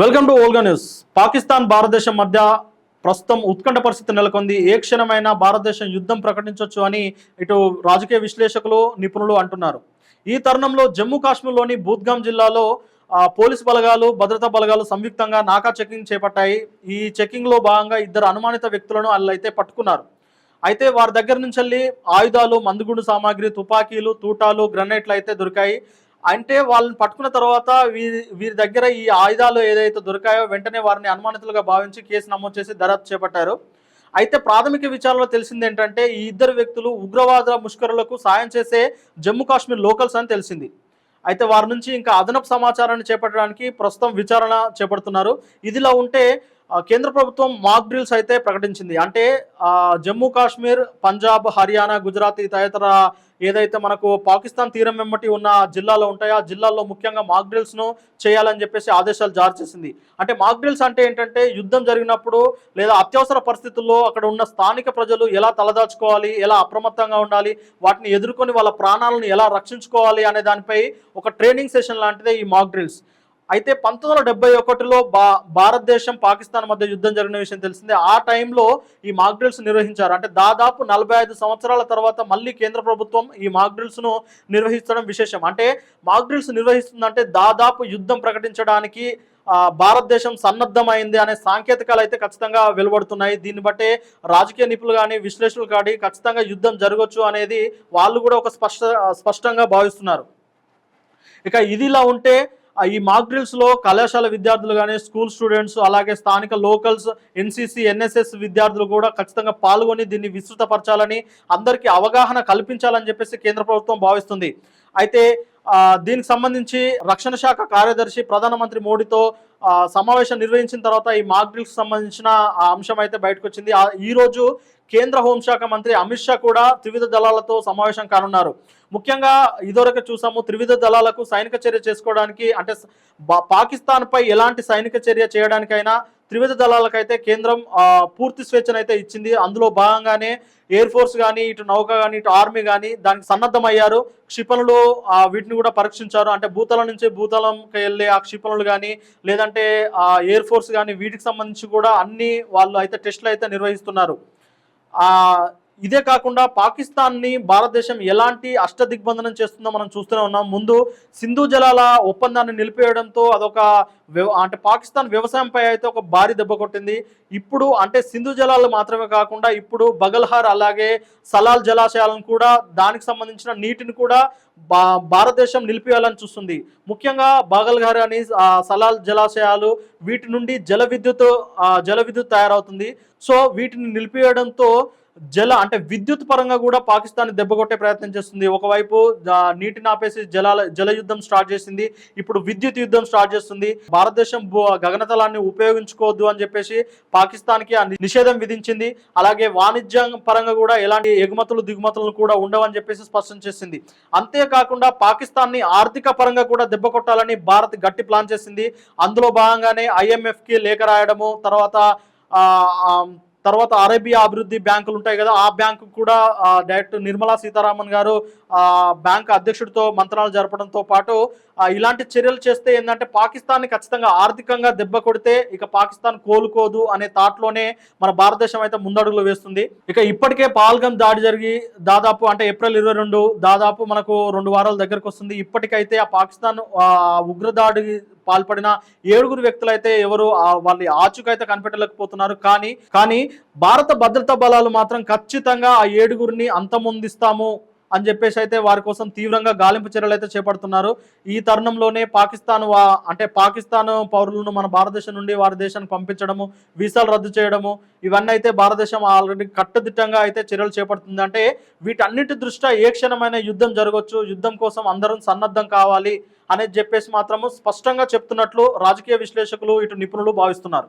Welcome to Olga news. Pakistan భారతదేశం మధ్య ప్రస్తుతం ఉత్కంఠ పరిస్థితి నెలకొంది. ఏ క్షణమైనా భారతదేశం యుద్ధం ప్రకటించవచ్చు అని ఇటు రాజకీయ విశ్లేషకులు నిపుణులు అంటున్నారు. ఈ తరుణంలో జమ్మూ కాశ్మీర్లోని బూద్గాం జిల్లాలో పోలీస్ బలగాలు భద్రతా బలగాలు సంయుక్తంగా నాకా చెకింగ్ చేపట్టాయి. ఈ చెకింగ్లో భాగంగా ఇద్దరు అనుమానిత వ్యక్తులను వాళ్ళైతే పట్టుకున్నారు. అయితే వారి దగ్గర నుంచి వెళ్ళి ఆయుధాలు మందుగుండు సామాగ్రి తుపాకీలు తూటాలు గ్రనైట్లు అయితే దొరికాయి. అంటే వాళ్ళని పట్టుకున్న తర్వాత వీరి వీరి దగ్గర ఈ ఆయుధాలు ఏదైతే దొరికాయో వెంటనే వారిని అనుమానితులుగా భావించి కేసు నమోదు చేసి దర్యాప్తు చేపట్టారు. అయితే ప్రాథమిక విచారణలో తెలిసింది ఏంటంటే ఈ ఇద్దరు వ్యక్తులు ఉగ్రవాద ముష్కరులకు సాయం చేసే జమ్మూ కాశ్మీర్ లోకల్స్ అని తెలిసింది. అయితే వారి నుంచి ఇంకా అదనపు సమాచారాన్ని చేపట్టడానికి ప్రస్తుతం విచారణ చేపడుతున్నారు. ఇదిలా ఉంటే కేంద్ర ప్రభుత్వం మాక్ డ్రిల్స్ అయితే ప్రకటించింది. అంటే జమ్మూ కాశ్మీర్ పంజాబ్ హర్యానా గుజరాత్ తదితర ఏదైతే మనకు పాకిస్తాన్ తీరం వెంబటి ఉన్న జిల్లాలో ఉంటాయో ఆ జిల్లాల్లో ముఖ్యంగా మాక్ డ్రిల్స్ను చేయాలని చెప్పేసి ఆదేశాలు జారీ చేసింది. అంటే మాక్ డ్రిల్స్ అంటే ఏంటంటే యుద్ధం జరిగినప్పుడు లేదా అత్యవసర పరిస్థితుల్లో అక్కడ ఉన్న స్థానిక ప్రజలు ఎలా తలదాచుకోవాలి ఎలా అప్రమత్తంగా ఉండాలి వాటిని ఎదుర్కొని వాళ్ళ ప్రాణాలను ఎలా రక్షించుకోవాలి అనే దానిపై ఒక ట్రైనింగ్ సెషన్ లాంటిదే ఈ మాక్ డ్రిల్స్ అయితే పంతొమ్మిది వందల డెబ్బై ఒకటిలో బా భారతదేశం పాకిస్తాన్ మధ్య యుద్ధం జరిగిన విషయం తెలిసిందే. ఆ టైంలో ఈ మాక్ డ్రిల్స్ నిర్వహించారు. అంటే దాదాపు నలభై ఐదు సంవత్సరాల తర్వాత మళ్ళీ కేంద్ర ప్రభుత్వం ఈ మాక్ నిర్వహించడం విశేషం. అంటే మాక్ డ్రిల్స్ నిర్వహిస్తుందంటే దాదాపు యుద్ధం ప్రకటించడానికి భారతదేశం సన్నద్ధమైంది అనే సాంకేతికాలు అయితే ఖచ్చితంగా వెలువడుతున్నాయి. దీన్ని బట్టే రాజకీయ నిపుణులు కానీ విశ్లేషకులు కానీ ఖచ్చితంగా యుద్ధం జరగవచ్చు అనేది వాళ్ళు కూడా ఒక స్పష్ట స్పష్టంగా భావిస్తున్నారు. ఇక ఇదిలా ఉంటే ఈ మాక్ డ్రిల్స్లో కళాశాల విద్యార్థులు కానీ స్కూల్ స్టూడెంట్స్ అలాగే స్థానిక లోకల్స్ ఎన్సీసీ ఎన్ఎస్ఎస్ విద్యార్థులు కూడా ఖచ్చితంగా పాల్గొని దీన్ని విస్తృతపరచాలని అందరికీ అవగాహన కల్పించాలని చెప్పేసి కేంద్ర ప్రభుత్వం భావిస్తుంది. అయితే దీనికి సంబంధించి రక్షణ శాఖ కార్యదర్శి ప్రధానమంత్రి మోడీతో సమావేశం నిర్వహించిన తర్వాత ఈ మాక్ డ్రిల్స్ సంబంధించిన అంశం అయితే బయటకు వచ్చింది ఈరోజు కేంద్ర హోంశాఖ మంత్రి అమిత్ షా కూడా త్రివిధ దళాలతో సమావేశం కానున్నారు. ముఖ్యంగా ఇదివరకు చూసాము త్రివిధ దళాలకు సైనిక చర్య చేసుకోవడానికి అంటే పాకిస్తాన్పై బా- ఎలాంటి సైనిక చర్య చేయడానికైనా త్రివిధ దళాలకైతే కేంద్రం పూర్తి పూర్తి స్వేచ్ఛనైతే ఇచ్చింది. అందులో భాగంగానే ఎయిర్ ఫోర్స్ కానీ ఇటు నౌక కానీ ఇటు ఆర్మీ కానీ దానికి సన్నద్ధమయ్యారు. క్షిపణులు వీటిని కూడా పరీక్షించారు. అంటే భూతలం నుంచి భూతలంకి వెళ్ళే ఆ క్షిపణులు కానీ లేదంటే ఆ ఎయిర్ ఫోర్స్ కానీ వీటికి సంబంధించి కూడా అన్ని వాళ్ళు అయితే టెస్టులు అయితే నిర్వహిస్తున్నారు. ఇదే కాకుండా పాకిస్తాన్ని భారతదేశం ఎలాంటి అష్ట దిగ్బంధనం చేస్తుందో మనం చూస్తూనే ఉన్నాం. ముందు సింధు జలాల ఒప్పందాన్ని నిలిపేయడంతో అదొక అంటే పాకిస్తాన్ వ్యవసాయంపై అయితే ఒక భారీ దెబ్బ కొట్టింది. ఇప్పుడు అంటే సింధు జలాలు మాత్రమే కాకుండా ఇప్పుడు బగల్హార్ అలాగే సలాల్ జలాశయాలను కూడా దానికి సంబంధించిన నీటిని కూడా బా భారతదేశం నిలిపేయాలని చూస్తుంది. ముఖ్యంగా బాగల్ఘర్ అని సలాల్ జలాశయాలు వీటి నుండి జల విద్యుత్ జల విద్యుత్ తయారవుతుంది. సో వీటిని నిలిపివేయడంతో జల అంటే విద్యుత్ పరంగా కూడా పాకిస్తాన్ దెబ్బ కొట్టే ప్రయత్నం చేస్తుంది. ఒకవైపు ఆ, నీటిని ఆపేసి జలాల జల యుద్ధం స్టార్ట్ చేసింది. ఇప్పుడు విద్యుత్ యుద్ధం స్టార్ట్ చేస్తుంది. భారతదేశం గగనతలాన్ని ఉపయోగించుకోవద్దు అని చెప్పేసి పాకిస్తాన్కి నిషేధం విధించింది. అలాగే వాణిజ్యం పరంగా కూడా ఎలాంటి ఎగుమతులు దిగుమతులు కూడా ఉండవని చెప్పేసి స్పష్టం చేసింది. అంతేకాకుండా పాకిస్తాన్ని ఆర్థిక పరంగా కూడా దెబ్బ కొట్టాలని భారత్ గట్టి ప్లాన్ చేసింది. అందులో భాగంగానే ఐఎంఎఫ్కి లేఖ రాయడము తర్వాత తర్వాత అరేబియా అభివృద్ధి బ్యాంకులు ఉంటాయి కదా ఆ బ్యాంకు కూడా డైరెక్ట్ నిర్మలా సీతారామన్ గారు బ్యాంక్ అధ్యక్షుడితో మంత్రాలు జరపడంతో పాటు ఇలాంటి చర్యలు చేస్తే ఏంటంటే పాకిస్తాన్ ఖచ్చితంగా ఆర్థికంగా దెబ్బ కొడితే ఇక పాకిస్తాన్ కోలుకోదు అనే థాట్లోనే మన భారతదేశం అయితే ముందడుగులు వేస్తుంది. ఇక ఇప్పటికే పాల్గం దాడి జరిగి దాదాపు అంటే ఏప్రిల్ ఇరవై రెండు దాదాపు మనకు రెండు వారాల దగ్గరకు వస్తుంది. ఇప్పటికైతే ఆ పాకిస్తాన్ ఉగ్రదాడి పాల్పడిన ఏడుగురు వ్యక్తులైతే ఎవరు వాళ్ళ ఆచుకైతే కనిపెట్టలేకపోతున్నారు కానీ కానీ భారత భద్రతా బలాలు మాత్రం ఖచ్చితంగా ఆ ఏడుగురిని అంతమొందిస్తాము. అని చెప్పేసి అయితే వారి కోసం తీవ్రంగా గాలింపు చర్యలు అయితే చేపడుతున్నారు. ఈ తరుణంలోనే పాకిస్తాన్ వా అంటే పాకిస్తాన్ పౌరులను మన భారతదేశం నుండి వారి దేశానికి పంపించడము వీసాలు రద్దు చేయడము ఇవన్నీ అయితే భారతదేశం ఆల్రెడీ కట్టుదిట్టంగా అయితే చర్యలు చేపడుతుంది. అంటే వీటన్నిటి దృష్ట్యా ఏ క్షణమైన యుద్ధం జరగవచ్చు యుద్ధం కోసం అందరం సన్నద్ధం కావాలి అనేది చెప్పేసి మాత్రము స్పష్టంగా చెప్తున్నట్లు రాజకీయ విశ్లేషకులు ఇటు నిపుణులు భావిస్తున్నారు.